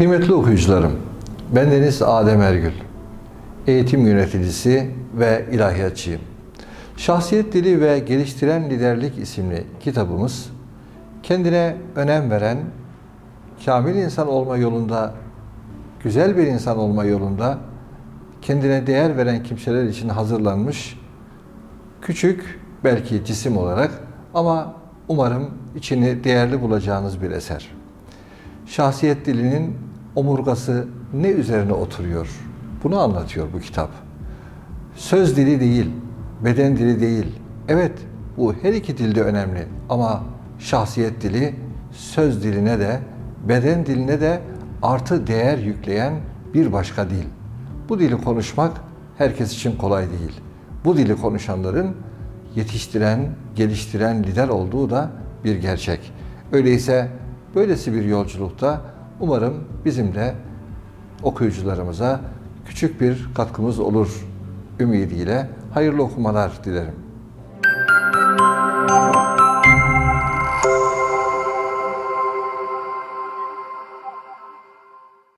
Kıymetli okuyucularım, bendeniz Adem Ergül. Eğitim yöneticisi ve ilahiyatçıyım. Şahsiyet Dili ve Geliştiren Liderlik isimli kitabımız, kendine önem veren, kamil insan olma yolunda, güzel bir insan olma yolunda, kendine değer veren kimseler için hazırlanmış, küçük belki cisim olarak ama umarım içini değerli bulacağınız bir eser. Şahsiyet dilinin omurgası ne üzerine oturuyor? Bunu anlatıyor bu kitap. Söz dili değil, beden dili değil. Evet, bu her iki dilde önemli ama şahsiyet dili söz diline de, beden diline de artı değer yükleyen bir başka dil. Bu dili konuşmak herkes için kolay değil. Bu dili konuşanların yetiştiren, geliştiren lider olduğu da bir gerçek. Öyleyse böylesi bir yolculukta umarım bizim de okuyucularımıza küçük bir katkımız olur ümidiyle hayırlı okumalar dilerim.